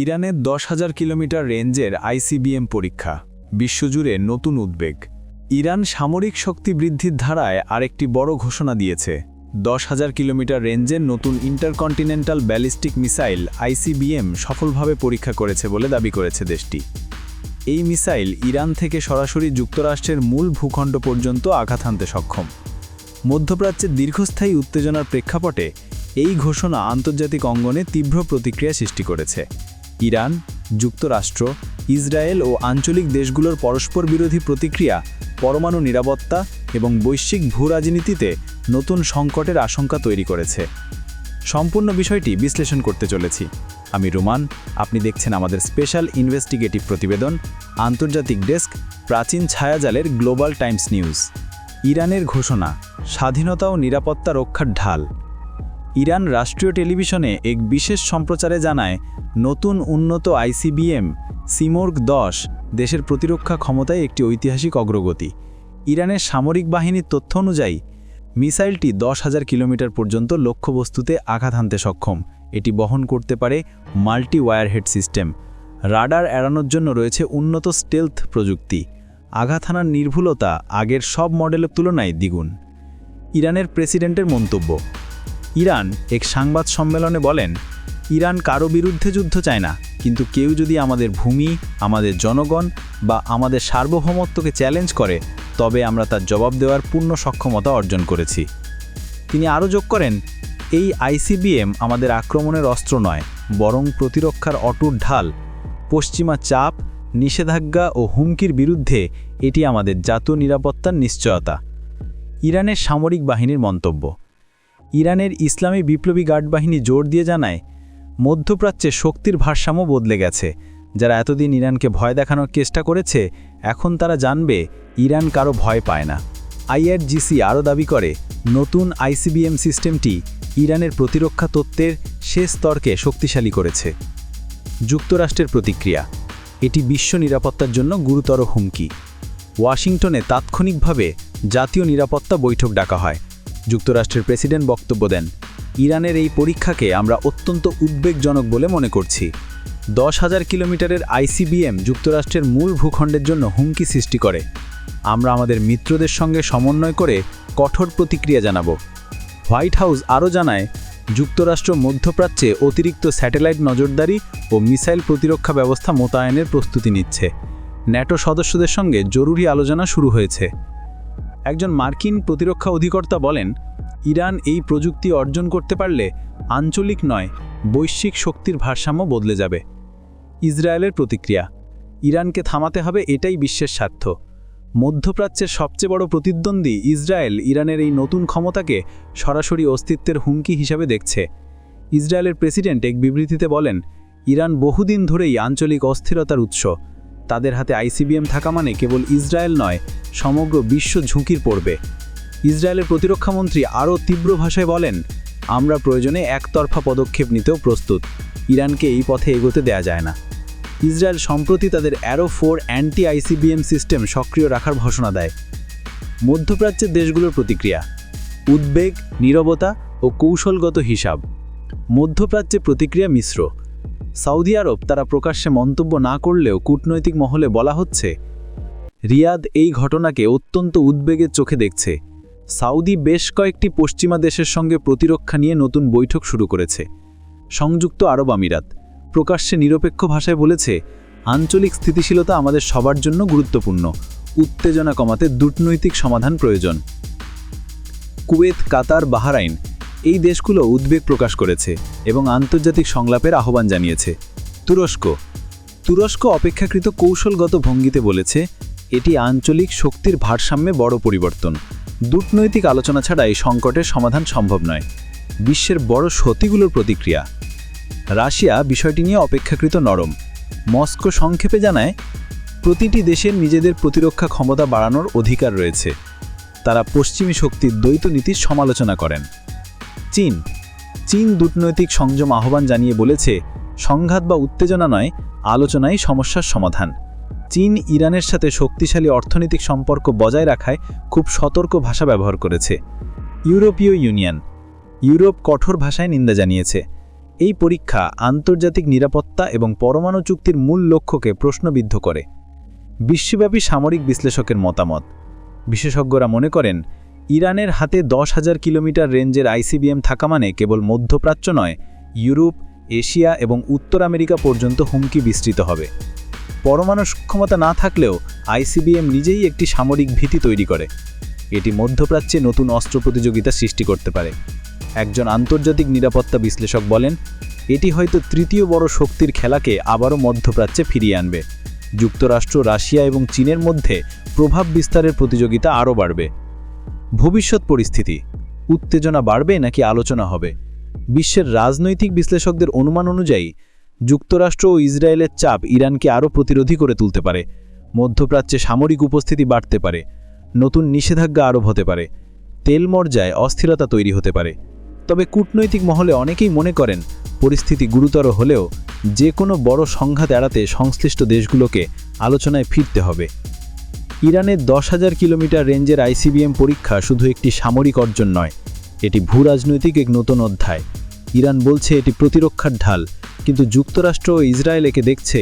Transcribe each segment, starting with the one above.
ইরানের দশ হাজার কিলোমিটার রেঞ্জের আইসিবিএম পরীক্ষা, বিশ্বজুড়ে নতুন উদ্বেগ। ইরান সামরিক শক্তি বৃদ্ধির ধারায় আরেকটি বড় ঘোষণা দিয়েছে। দশ হাজার কিলোমিটার রেঞ্জের নতুন ইন্টারকন্টিনেন্টাল ব্যালিস্টিক মিসাইল আইসিবিএম সফলভাবে পরীক্ষা করেছে বলে দাবি করেছে দেশটি। এই মিসাইল ইরান থেকে সরাসরি যুক্তরাষ্ট্রের মূল ভূখণ্ড পর্যন্ত আঘাত হানতে সক্ষম। মধ্যপ্রাচ্যের দীর্ঘস্থায়ী উত্তেজনার প্রেক্ষাপটে এই ঘোষণা আন্তর্জাতিক অঙ্গনে তীব্র প্রতিক্রিয়া সৃষ্টি করেছে। ইরান, যুক্তরাষ্ট্র, ইসরায়েল ও আঞ্চলিক দেশগুলোর পরস্পর বিরোধী প্রতিক্রিয়া, পরমাণু নিরাপত্তা এবং বৈশ্বিক ভূরাজনীতিতে নতুন সংকটের আশঙ্কা তৈরি করেছে। সম্পূর্ণ বিষয়টি বিশ্লেষণ করতে চলেছি। আমি রুমান, আপনি দেখছেন আমাদের স্পেশাল ইনভেস্টিগেটিভ প্রতিবেদন, আন্তর্জাতিক ডেস্ক, প্রাচীন ছায়াজালের গ্লোবাল টাইমস নিউজ। ইরানের ঘোষণা, স্বাধীনতা ও নিরাপত্তা রক্ষার ঢাল। ইরান রাষ্ট্রীয় টেলিভিশনে এক বিশেষ সম্প্রচারে জানায়, নতুন উন্নত আইসিবিএম, সিমোর্গ দশ, দেশের প্রতিরক্ষা ক্ষমতায় একটি ঐতিহাসিক অগ্রগতি। ইরানের সামরিক বাহিনীর তথ্য অনুযায়ী, মিসাইলটি দশ হাজার কিলোমিটার পর্যন্ত লক্ষ্যবস্তুতে আঘাত হানতে সক্ষম। এটি বহন করতে পারে মাল্টি ওয়ারহেড সিস্টেম। রাডার এড়ানোর জন্য রয়েছে উন্নত স্টেলথ প্রযুক্তি। আঘাত হানার নির্ভুলতা আগের সব মডেলের তুলনায় দ্বিগুণ। ইরানের প্রেসিডেন্টের মন্তব্য ইরান এক সংবাদ সম্মেলনে বলেন, ইরান কারও বিরুদ্ধে যুদ্ধ চায় না, কিন্তু কেউ যদি আমাদের ভূমি, আমাদের জনগণ বা আমাদের সার্বভৌমত্বকে চ্যালেঞ্জ করে, তবে আমরা তার জবাব দেওয়ার পূর্ণ সক্ষমতা অর্জন করেছি। তিনি আরও যোগ করেন, এই আইসিবিএম আমাদের আক্রমণের অস্ত্র নয়, বরং প্রতিরক্ষার অটুট ঢাল। পশ্চিমা চাপ, নিষেধাজ্ঞা ও হুমকির বিরুদ্ধে এটি আমাদের জাতীয় নিরাপত্তার নিশ্চয়তা। ইরানের সামরিক বাহিনীর মন্তব্য। ইরানের ইসলামী বিপ্লবী গার্ড বাহিনী জোর দিয়ে জানায়, মধ্যপ্রাচ্যে শক্তির ভারসাম্য বদলে গেছে। যারা এতদিন ইরানকে ভয় দেখানোর চেষ্টা করেছে, এখন তারা জানবে ইরান কারও ভয় পায় না। আইআরজিসি আরও দাবি করে, নতুন আইসিবিএম সিস্টেমটি ইরানের প্রতিরক্ষা তত্ত্বের শেষ স্তরকে শক্তিশালী করেছে। যুক্তরাষ্ট্রের প্রতিক্রিয়া, এটি বিশ্ব নিরাপত্তার জন্য গুরুতর হুমকি। ওয়াশিংটনে তাৎক্ষণিকভাবে জাতীয় নিরাপত্তা বৈঠক ডাকা হয়। যুক্তরাষ্ট্রের প্রেসিডেন্ট বক্তব্য দেন, ইরানের এই পরীক্ষাকে আমরা অত্যন্ত উদ্বেগজনক বলে মনে করছি। দশ হাজার কিলোমিটারের আইসিবিএম যুক্তরাষ্ট্রের মূল ভূখণ্ডের জন্য হুমকি সৃষ্টি করে। আমরা আমাদের মিত্রদের সঙ্গে সমন্বয় করে কঠোর প্রতিক্রিয়া জানাব। হোয়াইট হাউস আরও জানায়, যুক্তরাষ্ট্র মধ্যপ্রাচ্যে অতিরিক্ত স্যাটেলাইট নজরদারি ও মিসাইল প্রতিরক্ষা ব্যবস্থা মোতায়েনের প্রস্তুতি নিচ্ছে। ন্যাটো সদস্যদের সঙ্গে জরুরি আলোচনা শুরু হয়েছে। একজন মার্কিন প্রতিরক্ষা অধিকর্তা বলেন, ইরান এই প্রযুক্তি অর্জন করতে পারলে আঞ্চলিক নয়, বৈশ্বিক শক্তির ভারসাম্য বদলে যাবে। ইসরায়েলের প্রতিক্রিয়া, ইরানকে থামাতে হবে এটাই বিশ্বের স্বার্থ। মধ্যপ্রাচ্যের সবচেয়ে বড় প্রতিদ্বন্দ্বী ইসরায়েল ইরানের এই নতুন ক্ষমতাকে সরাসরি অস্তিত্বের হুমকি হিসাবে দেখছে। ইসরায়েলের প্রেসিডেন্ট এক বিবৃতিতে বলেন, ইরান বহুদিন ধরেই আঞ্চলিক অস্থিরতার উৎস। তাদের হাতে আইসিবিএম থাকা মানে কেবল ইসরায়েল নয়, সমগ্র বিশ্ব ঝুঁকির পড়বে। ইসরায়েলের প্রতিরক্ষামন্ত্রী আরও তীব্র ভাষায় বলেন, আমরা প্রয়োজনে একতরফা পদক্ষেপ নিতেও প্রস্তুত। ইরানকে এই পথে এগোতে দেয়া যায় না। ইসরায়েল সম্প্রতি তাদের arrow four anti ICBM system সক্রিয় রাখার ঘোষণা দেয়। মধ্যপ্রাচ্যের দেশগুলোর প্রতিক্রিয়া, উদ্বেগ, নীরবতা ও কৌশলগত হিসাব। মধ্যপ্রাচ্যে প্রতিক্রিয়া মিশ্র। সৌদি আরব তারা প্রকাশ্যে মন্তব্য না করলেও কূটনৈতিক মহলে বলা হচ্ছে, রিয়াদ এই ঘটনাকে অত্যন্ত উদ্বেগের চোখে দেখছে। সাউদি বেশ কয়েকটি পশ্চিমা দেশের সঙ্গে প্রতিরক্ষা নিয়ে নতুন বৈঠক শুরু করেছে। সংযুক্ত আরব আমিরাত প্রকাশ্যে নিরপেক্ষ ভাষায় বলেছে, আঞ্চলিক স্থিতিশীলতা আমাদের সবার জন্য গুরুত্বপূর্ণ, উত্তেজনা কমাতে দুটনৈতিক সমাধান প্রয়োজন। কুয়েত, কাতার, বাহারাইন এই দেশগুলো উদ্বেগ প্রকাশ করেছে এবং আন্তর্জাতিক সংলাপের আহ্বান জানিয়েছে। তুরস্ক। তুরস্ক অপেক্ষাকৃত কৌশলগত ভঙ্গিতে বলেছে, এটি আঞ্চলিক শক্তির ভারসাম্যে বড় পরিবর্তন। কূটনৈতিক আলোচনা ছাড়া এই সংকটের সমাধান সম্ভব নয়। বিশ্বের বড় সতীগুলোর প্রতিক্রিয়া। রাশিয়া বিষয়টি নিয়ে অপেক্ষাকৃত নরম। মস্কো সংক্ষেপে জানায়, প্রতিটি দেশের নিজেদের প্রতিরক্ষা ক্ষমতা বাড়ানোর অধিকার রয়েছে। তারা পশ্চিমী শক্তির দ্বৈত নীতির সমালোচনা করেন। চীন। চীন কূটনৈতিক সংযম আহ্বান জানিয়ে বলেছে, সংঘাত বা উত্তেজনা নয়, আলোচনাই সমস্যার সমাধান। চীন ইরানের সাথে শক্তিশালী অর্থনৈতিক সম্পর্ক বজায় রাখায় খুব সতর্ক ভাষা ব্যবহার করেছে। ইউরোপীয় ইউনিয়ন। ইউরোপ কঠোর ভাষায় নিন্দা জানিয়েছে। এই পরীক্ষা আন্তর্জাতিক নিরাপত্তা এবং পরমাণু চুক্তির মূল লক্ষ্যকে প্রশ্নবিদ্ধ করে। বিশ্বব্যাপী সামরিক বিশ্লেষকের মতামত। বিশেষজ্ঞরা মনে করেন ইরানের হাতে দশ হাজার কিলোমিটার রেঞ্জের আইসিবিএম থাকা মানে কেবল মধ্যপ্রাচ্য নয়, ইউরোপ, এশিয়া এবং উত্তর আমেরিকা পর্যন্ত হুমকি বিস্তৃত হবে। পরমাণু সক্ষমতা না থাকলেও আইসিবিএম নিজেই একটি সামরিক ভীতি তৈরি করে। এটি মধ্যপ্রাচ্যে নতুন অস্ত্র প্রতিযোগিতা সৃষ্টি করতে পারে। একজন আন্তর্জাতিক নিরাপত্তা বিশ্লেষক বলেন, এটি হয়তো তৃতীয় বড় শক্তির খেলাকে আবারও মধ্যপ্রাচ্যে ফিরিয়ে আনবে। যুক্তরাষ্ট্র, রাশিয়া এবং চীনের মধ্যে প্রভাব বিস্তারের প্রতিযোগিতা আরও বাড়বে। ভবিষ্যৎ পরিস্থিতি। উত্তেজনা বাড়বে নাকি আলোচনা হবে? বিশ্বের রাজনৈতিক বিশ্লেষকদের অনুমান অনুযায়ী, যুক্তরাষ্ট্র ও ইসরায়েলের চাপ ইরানকে আরও প্রতিরোধী করে তুলতে পারে। মধ্যপ্রাচ্যে সামরিক উপস্থিতি বাড়তে পারে। নতুন নিষেধাজ্ঞা আরোপ হতে পারে। তেল মর্যায়, অস্থিরতা তৈরি হতে পারে। তবে কূটনৈতিক মহলে অনেকেই মনে করেন, পরিস্থিতি গুরুতর হলেও যে কোনো বড় সংঘাত এড়াতে সংশ্লিষ্ট দেশগুলোকে আলোচনায় ফিরতে হবে। ইরানের দশ হাজার কিলোমিটার রেঞ্জের আইসিবিএম পরীক্ষা শুধু একটি সামরিক অর্জন নয়, এটি ভূরাজনৈতিক এক নতুন অধ্যায়। ইরান বলছে এটি প্রতিরক্ষার ঢাল, কিন্তু যুক্তরাষ্ট্র ও ইসরায়েল একে দেখছে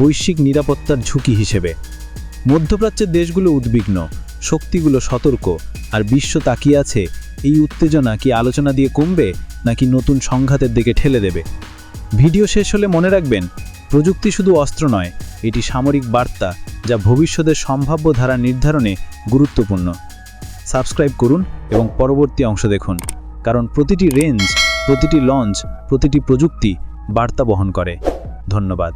বৈশ্বিক নিরাপত্তার ঝুঁকি হিসেবে। মধ্যপ্রাচ্যের দেশগুলো উদ্বিগ্ন, শক্তিগুলো সতর্ক, আর বিশ্ব তাকিয়ে আছে, এই উত্তেজনা কি আলোচনা দিয়ে কমবে, নাকি নতুন সংঘাতের দিকে ঠেলে দেবে? ভিডিও শেষ হলে মনে রাখবেন, প্রযুক্তি শুধু অস্ত্র নয়, এটি সামরিক বার্তা যা ভবিষ্যতের সম্ভাব্য ধারা নির্ধারণে গুরুত্বপূর্ণ। সাবস্ক্রাইব করুন এবং পরবর্তী অংশ দেখুন, কারণ প্রতিটি রেঞ্জ, প্রতিটি লঞ্চ, প্রতিটি প্রযুক্তি বার্তা বহন করে। ধন্যবাদ।